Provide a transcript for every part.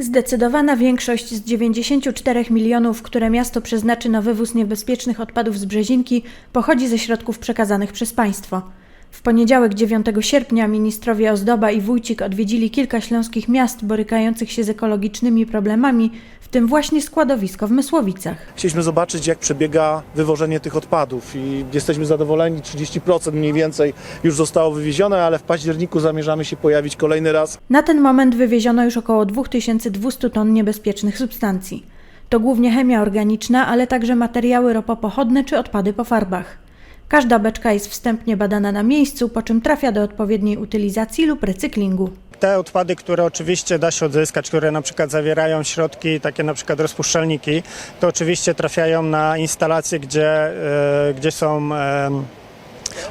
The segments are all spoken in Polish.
Zdecydowana większość z 94 milionów, które miasto przeznaczy na wywóz niebezpiecznych odpadów z Brzezinki, pochodzi ze środków przekazanych przez państwo. W poniedziałek 9 sierpnia ministrowie Ozdoba i Wójcik odwiedzili kilka śląskich miast borykających się z ekologicznymi problemami, w tym właśnie składowisko w Mysłowicach. Chcieliśmy zobaczyć, jak przebiega wywożenie tych odpadów i jesteśmy zadowoleni. 30% mniej więcej już zostało wywiezione, ale w październiku zamierzamy się pojawić kolejny raz. Na ten moment wywieziono już około 2200 ton niebezpiecznych substancji. To głównie chemia organiczna, ale także materiały ropopochodne czy odpady po farbach. Każda beczka jest wstępnie badana na miejscu, po czym trafia do odpowiedniej utylizacji lub recyklingu. Te odpady, które oczywiście da się odzyskać, które na przykład zawierają środki, takie na przykład rozpuszczalniki, to oczywiście trafiają na instalacje, gdzie, e, gdzie są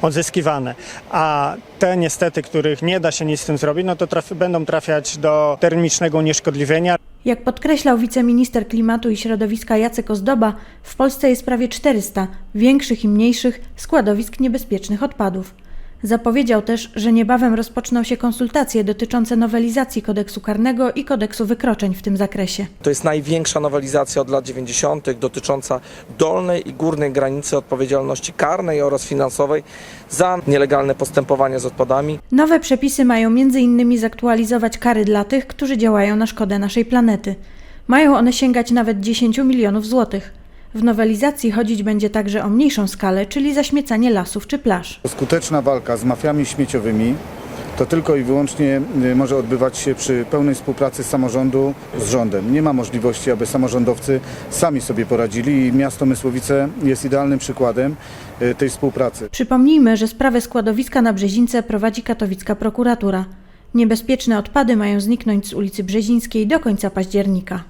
odzyskiwane. A te niestety, których nie da się nic z tym zrobić, no to traf- będą trafiać do termicznego unieszkodliwienia. Jak podkreślał wiceminister klimatu i środowiska Jacek Ozdoba, w Polsce jest prawie 400 większych i mniejszych składowisk niebezpiecznych odpadów. Zapowiedział też, że niebawem rozpoczną się konsultacje dotyczące nowelizacji kodeksu karnego i kodeksu wykroczeń w tym zakresie. To jest największa nowelizacja od lat 90. dotycząca dolnej i górnej granicy odpowiedzialności karnej oraz finansowej za nielegalne postępowanie z odpadami. Nowe przepisy mają m.in. zaktualizować kary dla tych, którzy działają na szkodę naszej planety. Mają one sięgać nawet 10 milionów złotych. W nowelizacji chodzić będzie także o mniejszą skalę, czyli zaśmiecanie lasów czy plaż. Skuteczna walka z mafiami śmieciowymi to tylko i wyłącznie y, może odbywać się przy pełnej współpracy samorządu z rządem. Nie ma możliwości, aby samorządowcy sami sobie poradzili i miasto Mysłowice jest idealnym przykładem y, tej współpracy. Przypomnijmy, że sprawę składowiska na Brzezince prowadzi katowicka prokuratura. Niebezpieczne odpady mają zniknąć z ulicy Brzezińskiej do końca października.